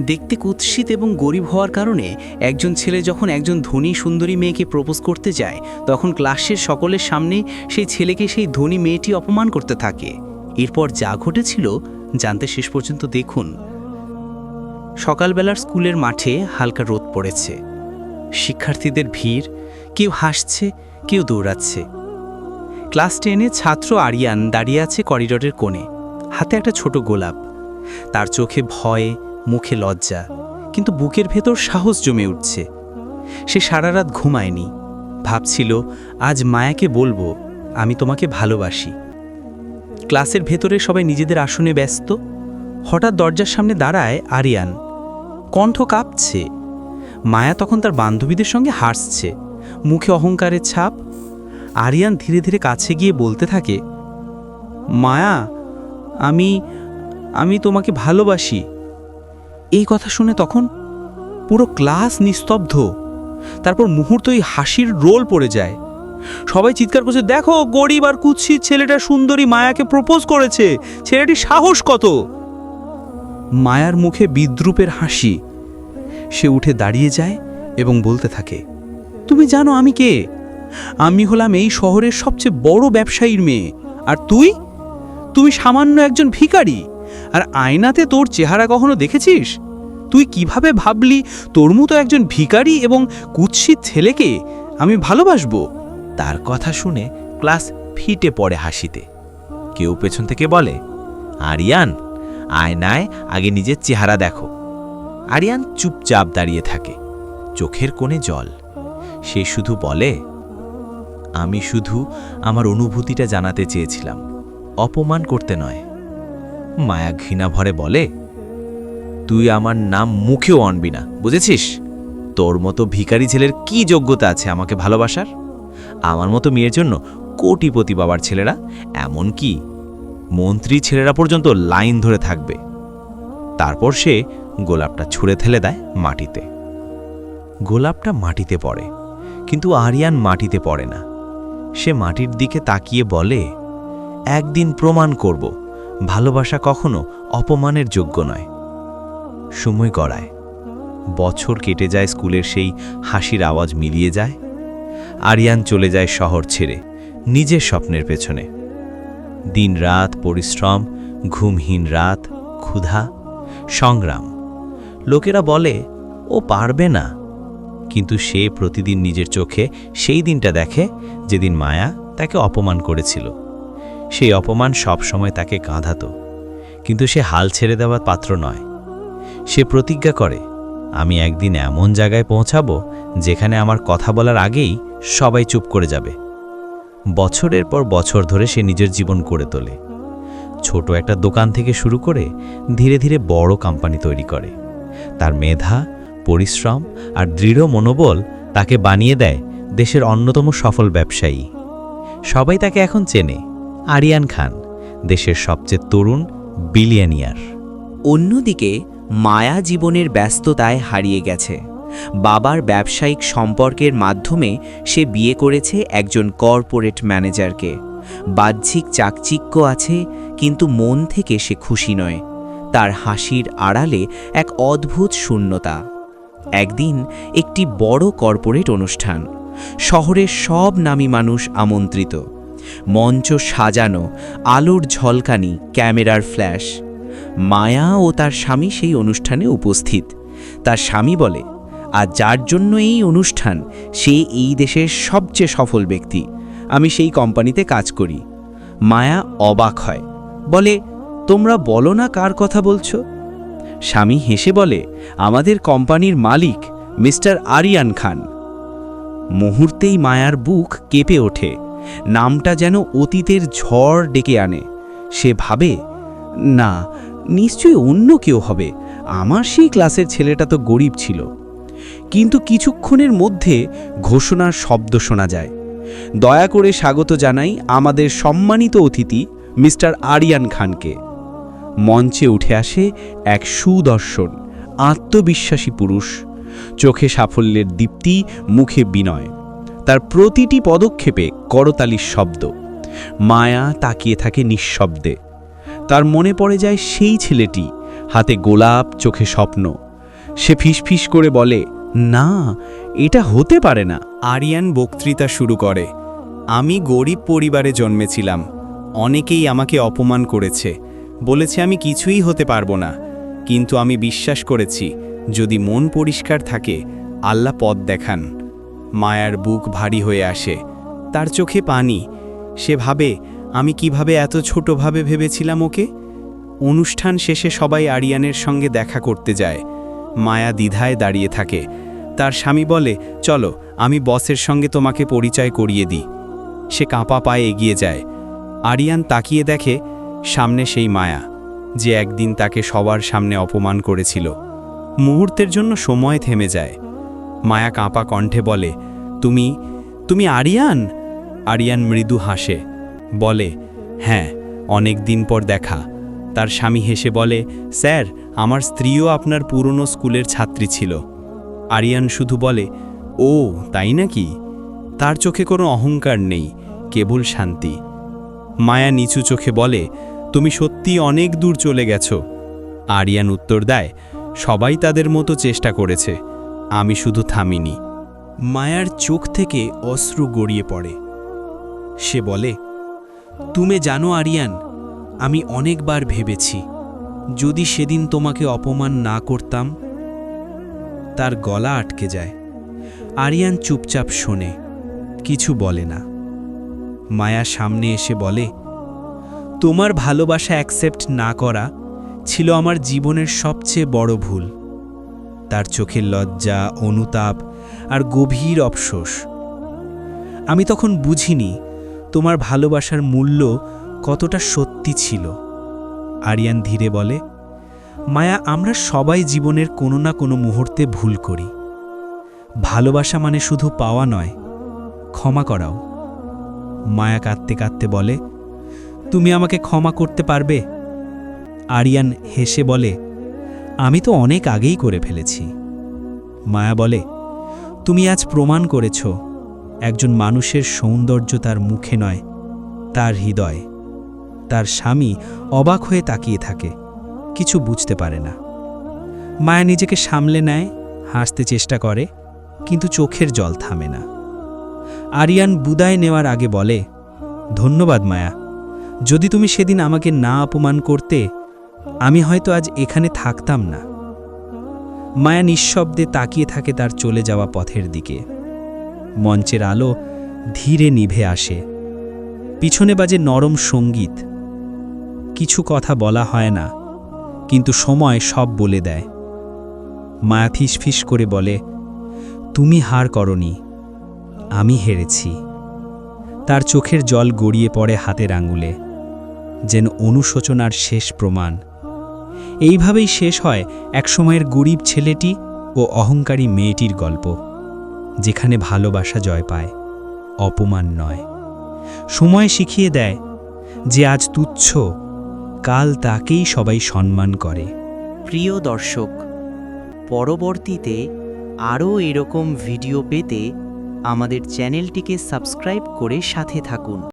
দেখতে কুৎসিত এবং গরিব হওয়ার কারণে একজন ছেলে যখন একজন ধনী সুন্দরী মেয়েকে প্রপোজ করতে যায়, তখন ক্লাসের সকলের সামনে সেই ছেলেকে সেই ধনী মেয়েটি অপমান করতে থাকে। এরপর যা ঘটেছিল জানতে শেষ পর্যন্ত দেখুন। সকালবেলার স্কুলের মাঠে হালকা রোদ পড়েছে। শিক্ষার্থীদের ভিড়, কেউ হাসছে, কেউ দৌড়াচ্ছে। ক্লাস টেনে ছাত্র আরিয়ান দাঁড়িয়ে আছে করিডোরের কোণে, হাতে একটা ছোট গোলাপ। তার চোখে ভয় মুখে লজ্জা, কিন্তু বুকের ভেতর সাহস জমে উঠছে। সে সারা রাত ঘুমায়নি। ভাবছিল, আজ মায়াকে বলব, আমি তোমাকে ভালোবাসি। ক্লাসের ভেতরে সবাই নিজেদের আসনে ব্যস্ত। হঠাৎ দরজার সামনে দাঁড়ায় আরিয়ান। কণ্ঠ কাঁপছে। মায়া তখন তার বান্ধবীদের সঙ্গে হাসছে। মুখে অহংকারের ছাপ। আরিয়ান ধীরে ধীরে কাছে গিয়ে বলতে থাকে, মায়া, আমি আমি তোমাকে ভালোবাসি। এই কথা শুনে তখন পুরো ক্লাস নিস্তব্ধ। তারপর মুহূর্তই হাসির রোল পড়ে যায়। সবাই চিৎকার করছে, দেখো, গরিব আর কুৎসিত ছেলেটা সুন্দরী মায়াকে প্রপোজ করেছে। ছেলেটি সাহস কত? মায়ার মুখে বিদ্রুপের হাসি। সে উঠে দাঁড়িয়ে যায় এবং বলতে থাকে, তুমি জানো আমি কে? আমি হলাম এই শহরের সবচেয়ে বড় ব্যবসায়ীর মেয়ে। আর তুই? তুমি সামান্য একজন ভিখারি। আর আয়নাতে তোর চেহারা কখনো দেখেছিস? তুই কীভাবে ভাবলি তোর মতো একজন ভিখারি এবং কুৎসিত ছেলেকে আমি ভালোবাসবো? তার কথা শুনে ক্লাস ফিটে পড়ে হাসিতে। কেউ পেছন থেকে বলে, আরিয়ান, আয়নায় আগে নিজের চেহারা দেখো। আরিয়ান চুপচাপ দাঁড়িয়ে থাকে, চোখের কোণে জল। সে শুধু বলে, আমি শুধু আমার অনুভূতিটা জানাতে চেয়েছিলাম। অপমান করতে নয়। মায়া ঘৃণা ভরে বলে, তুই আমার নাম মুখেও আনবি না, বুঝেছিস? তোর মতো ভিখারি ছেলের কি যোগ্যতা আছে আমাকে ভালোবাসার? আমার মতো মেয়ের জন্য কোটিপতি বাবার ছেলেরা এমন কি মন্ত্রী ছেলেরা পর্যন্ত লাইন ধরে থাকবে। তারপর সে গোলাপটা ছুঁড়ে ফেলে দেয় মাটিতে। গোলাপটা মাটিতে পড়ে, কিন্তু আরিয়ান মাটিতে পড়ে না। সে মাটির দিকে তাকিয়ে বলে, একদিন প্রমাণ করব ভালোবাসা কখনো অপমানের যোগ্য নয়। সময় গড়ায়। বছর কেটে যায়, স্কুলের সেই হাসির আওয়াজ মিলিয়ে যায়। আরিয়ান চলে যায় শহর ছেড়ে, নিজের স্বপ্নের পেছনে। দিন রাত পরিশ্রম, ঘুমহীন রাত, ক্ষুধা, সংগ্রাম। লোকেরা বলে, ও পারবে না। কিন্তু সে প্রতিদিন নিজের চোখে সেই দিনটা দেখে, যেদিন মায়া তাকে অপমান করেছিল। সেই অপমান সবসময় তাকে কাঁধাত। কিন্তু সে হাল ছেড়ে দেওয়ার পাত্র নয়। সে প্রতিজ্ঞা করে, আমি একদিন এমন জায়গায় পৌঁছাবো যেখানে আমার কথা বলার আগেই সবাই চুপ করে যাবে। বছরের পর বছর ধরে সে নিজের জীবন করে তোলে। ছোট একটা দোকান থেকে শুরু করে ধীরে ধীরে বড় কোম্পানি তৈরি করে। তার মেধা, পরিশ্রম আর দৃঢ় মনোবল তাকে বানিয়ে দেয় দেশের অন্যতম সফল ব্যবসায়ী। সবাই তাকে এখন চেনে। আরিয়ান খান, দেশের সবচেয়ে তরুণ বিলিয়ানিয়ার। অন্যদিকে, মায়া জীবনের ব্যস্ততায় হারিয়ে গেছে। বাবার ব্যবসায়িক সম্পর্কের মাধ্যমে সে বিয়ে করেছে একজন কর্পোরেট ম্যানেজারকে। বাহ্যিক চাকচিক্য আছে, কিন্তু মন থেকে সে খুশি নয়। তার হাসির আড়ালে এক অদ্ভুত শূন্যতা। একদিন একটি বড় কর্পোরেট অনুষ্ঠান, শহরের সব নামী মানুষ আমন্ত্রিত। মঞ্চ সাজানো, আলোর ঝলকানি, ক্যামেরার ফ্ল্যাশ। মায়া ও তার স্বামী সেই অনুষ্ঠানে উপস্থিত। তার স্বামী বলে, আর যার জন্য এই অনুষ্ঠান, সে এই দেশের সবচেয়ে সফল ব্যক্তি। আমি সেই কোম্পানিতে কাজ করি। মায়া অবাক হয়, বলে, তোমরা বলো না কার কথা বলছো? স্বামী হেসে বলে, আমাদের কোম্পানির মালিক, মিস্টার আরিয়ান খান। মুহূর্তেই মায়ার বুক কেঁপে ওঠে। নামটা যেন অতীতের ঝড় ডেকে আনে। সে ভাবে, না, নিশ্চয়ই অন্য কেউ হবে। আমার সেই ক্লাসের ছেলেটা তো গরিব ছিল। কিন্তু কিছুক্ষণের মধ্যে ঘোষণার শব্দ শোনা যায়। দয়া করে স্বাগত জানাই আমাদের সম্মানিত অতিথি, মিস্টার আরিয়ান খানকে। মঞ্চে উঠে আসে এক সুদর্শন, আত্মবিশ্বাসী পুরুষ। চোখে সাফল্যের দীপ্তি, মুখে বিনয়। তার প্রতিটি পদক্ষেপে করতালির শব্দ। মায়া তাকিয়ে থাকে নিঃশব্দে। তার মনে পড়ে যায় সেই ছেলেটি হাতে গোলাপ চোখে স্বপ্ন। সে ফিসফিস করে বলে, না, এটা হতে পারে না। আরিয়ান বক্তৃতা শুরু করে, আমি গরিব পরিবারে জন্মেছিলাম। অনেকেই আমাকে অপমান করেছে। বলেছে আমি কিছুই হতে পারব না। কিন্তু আমি বিশ্বাস করেছি, যদি মন পরিষ্কার থাকে, আল্লাহ পথ দেখান। মায়ার বুক ভারী হয়ে আসে। তার চোখে পানি। সে ভাবে, আমি কীভাবে এত ছোটভাবে ভেবেছিলাম ওকে? অনুষ্ঠান শেষে সবাই আরিয়ানের সঙ্গে দেখা করতে যায়। মায়া দ্বিধায় দাঁড়িয়ে থাকে। তার স্বামী বলে, চলো, আমি বসের সঙ্গে তোমাকে পরিচয় করিয়ে দিই। সে কাঁপা পায়ে এগিয়ে যায়। আরিয়ান তাকিয়ে দেখে, সামনে সেই মায়া, যে একদিন তাকে সবার সামনে অপমান করেছিল। মুহূর্তের জন্য সময় থেমে যায়। মায়া কাঁপা কণ্ঠে বলে, তুমি তুমি আরিয়ান? আরিয়ান মৃদু হাসে, বলে হ্যাঁ অনেক দিন পর দেখা। তার স্বামী হেসে বলে, স্যার, আমার স্ত্রীও আপনার পুরনো স্কুলের ছাত্রী ছিল। আরিয়ান শুধু বলে, ও, তাই নাকি? তার চোখে কোনো অহংকার নেই, কেবল শান্তি। মায়া নিচু চোখে বলে, তুমি সত্যি অনেক দূর চলে গেছো। আরিয়ান উত্তর দেয়, সবাই তাদের মতো চেষ্টা করেছে। আমি শুধু থামিনি। মায়ার চোখ থেকে অশ্রু গড়িয়ে পড়ে। সে বলে, তুমি জানো আরিয়ান, আমি অনেকবার ভেবেছি, যদি সেদিন তোমাকে অপমান না করতাম, তার গলা আটকে যায়। আরিয়ান চুপচাপ শোনে, কিছু বলে না। মায়া সামনে এসে বলে, তোমার ভালোবাসা অ্যাকসেপ্ট না করা ছিল আমার জীবনের সবচেয়ে বড় ভুল। তার চোখের লজ্জা, অনুতাপ আর গভীর অফসোস। আমি তখন বুঝিনি তোমার ভালোবাসার মূল্য কতটা সত্যি ছিল। আরিয়ান ধীরে বলে, মায়া, আমরা সবাই জীবনের কোনো না কোনো মুহূর্তে ভুল করি। ভালোবাসা মানে শুধু পাওয়া নয়, ক্ষমা করাও। মায়া কাঁদতে কাঁদতে বলে, তুমি আমাকে ক্ষমা করতে পারবে? আরিয়ান হেসে বলে আমি তো অনেক আগেই করে ফেলেছি। মায়া বলে, তুমি আজ প্রমাণ করেছ, একজন মানুষের সৌন্দর্য তার মুখে নয়, তার হৃদয়। তার স্বামী অবাক হয়ে তাকিয়ে থাকে, কিছু বুঝতে পারে না। মায়া নিজেকে সামলে নেয়, হাসতে চেষ্টা করে, কিন্তু চোখের জল থামে না। আরিয়ান বুদায় নেওয়ার আগে বলে, ধন্যবাদ মায়া, যদি তুমি সেদিন আমাকে না অপমান করতে আমি হয়তো আজ এখানে থাকতাম না। মায়া নিঃশব্দে তাকিয়ে থাকে তার চলে যাওয়া পথের দিকে। মঞ্চের আলো ধীরে নিভে আসে। পিছনে বাজে নরম সংগীত। কিছু কথা বলা হয় না, কিন্তু সময় সব বলে দেয়। মায়া ফিসফিস করে বলে, তুমি হার করনি, আমি হেরেছি। তার চোখের জল গড়িয়ে পড়ে হাতের আঙুলে, যেন অনুশোচনার শেষ প্রমাণ। এইভাবেই শেষ হয় একসময়ের গরিব ছেলেটি ও অহংকারী মেয়েটির গল্প, যেখানে ভালোবাসা জয় পায়, অপমান নয়। সময় শিখিয়ে দেয় যে আজ তুচ্ছ, কাল তাকেই সবাই সম্মান করে। প্রিয় দর্শক, পরবর্তীতে আরও এরকম ভিডিও পেতে আমাদের চ্যানেলটিকে সাবস্ক্রাইব করে সাথে থাকুন।